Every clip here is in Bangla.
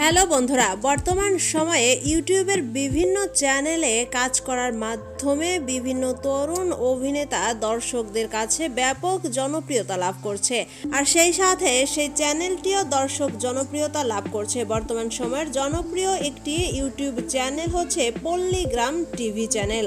হ্যালো বন্ধুরা, বর্তমান সময়ে ইউটিউবের বিভিন্ন চ্যানেলে কাজ করার মাধ্যমে বিভিন্ন তরুণ অভিনেতা দর্শকদের কাছে ব্যাপক জনপ্রিয়তা লাভ করছে। আর সেই সাথে সেই চ্যানেলটিও দর্শক জনপ্রিয়তা লাভ করছে। বর্তমান সময়ের জনপ্রিয় একটি ইউটিউব চ্যানেল হচ্ছে পল্লীগ্রাম টিভি চ্যানেল।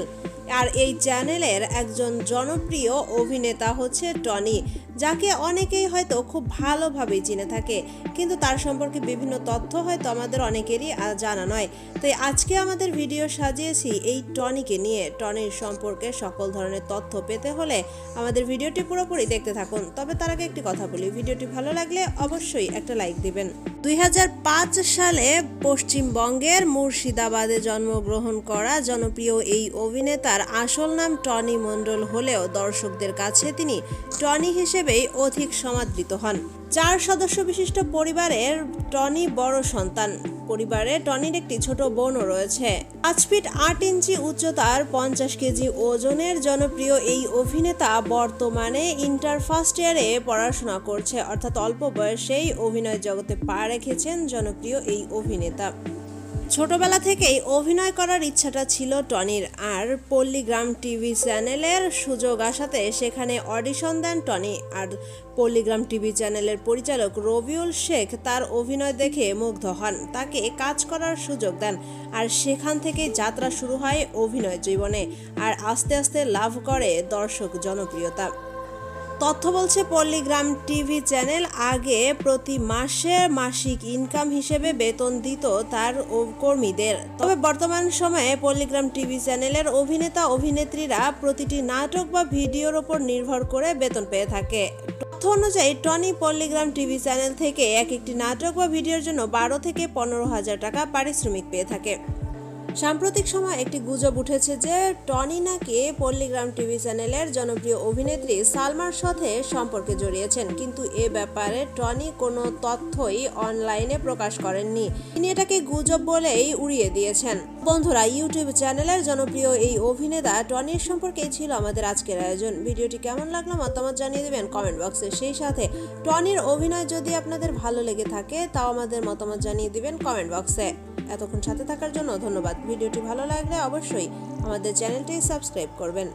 আর এই চ্যানেলের একজন জনপ্রিয় অভিনেতা হচ্ছে টনি, যাকে অনেকেই হয়তো খুব ভালোভাবেই চিনে থাকে। কিন্তু তার সম্পর্কে বিভিন্ন তথ্য হয়তো আমাদের অনেকেরই জানা নয়। তাই আজকে আমাদের ভিডিও সাজিয়েছি এই টনিকে নিয়ে। টনির সম্পর্কে সকল ধরনের তথ্য পেতে হলে আমাদের ভিডিওটি পুরোপুরি দেখতে থাকুন। তবে তার আগে একটি কথা বলি, ভিডিওটি ভালো লাগলে অবশ্যই একটা লাইক দিবেন। দুই হাজার পাঁচ সালে পশ্চিমবঙ্গের মুর্শিদাবাদে জন্মগ্রহণ করা জনপ্রিয় এই অভিনেতার আসল নাম টনি মণ্ডল হলেও দর্শকদের কাছে তিনি টনি হিসেবেই অধিক সমাদৃত হন। চার সদস্য বিশিষ্ট পরিবারের টনি বড় সন্তান। পরিবারে টনির একটি ছোট বোনও রয়েছে। পাঁচ ফিট আট ইঞ্চি উচ্চতার পঞ্চাশ কেজি ওজনের জনপ্রিয় এই অভিনেতা বর্তমানে ইন্টার ফার্স্ট ইয়ারে পড়াশোনা করছে, অর্থাৎ অল্প বয়সেই অভিনয় জগতে পা রেখেছেন জনপ্রিয় এই অভিনেতা। ছোটবেলা থেকেই অভিনয় করার ইচ্ছাটা ছিল টনির, আর পল্লীগ্রাম টিভি চ্যানেলের সুযোগ আসাতে সেখানে অডিশন দেন টনি, আর পল্লীগ্রাম টিভি চ্যানেলের পরিচালক রবিউল শেখ তার অভিনয় দেখে মুগ্ধ হন। তাকে কাজ করার সুযোগ দেন, আর সেখান থেকে যাত্রা শুরু হয় অভিনয় জীবনে, আর আস্তে আস্তে লাভ করে দর্শক জনপ্রিয়তা। তথ্য বলছে পল্লীগ্রাম টিভি চ্যানেল আগে প্রতি মাসে মাসিক ইনকাম হিসেবে বেতন দিত তার কর্মীদের। তবে বর্তমান সময়ে পল্লীগ্রাম টিভি চ্যানেলের অভিনেতা, অভিনেত্রীরা প্রতিটি নাটক বা ভিডিওর ওপর নির্ভর করে বেতন পেয়ে থাকে। তথ্য অনুযায়ী, টনি পল্লীগ্রাম টিভি চ্যানেল থেকে এক একটি নাটক বা ভিডিওর জন্য বারো থেকে পনেরো হাজার টাকা পারিশ্রমিক পেয়ে থাকে। সাম্প্রতিক সময় একটি গুজব উঠেছে যে টনি নাকি পল্লীগ্রাম টিভি চ্যানেলের জনপ্রিয় অভিনেত্রী সালমার সাথে সম্পর্কে জড়িয়েছেন। কিন্তু এ ব্যাপারে টনি কোনো তথ্যই অনলাইনে প্রকাশ করেননি। তিনি এটাকে গুজব বলেই উড়িয়ে দিয়েছেন। বন্ধুরা, ইউটিউব চ্যানেলের জনপ্রিয় এই অভিনেতা টনির সম্পর্কেই ছিল আমাদের আজকের আয়োজন। ভিডিওটি কেমন লাগল মতামত জানিয়ে দেবেন কমেন্ট বক্সে। সেই সাথে টনির অভিনয় যদি আপনাদের ভালো লেগে থাকে, তাও আমাদের মতামত জানিয়ে দিবেন কমেন্ট বক্সে। এতক্ষণ সাথে থাকার জন্য ধন্যবাদ। ভিডিওটি ভালো লাগলে অবশ্যই আমাদের চ্যানেলটি সাবস্ক্রাইব করবেন।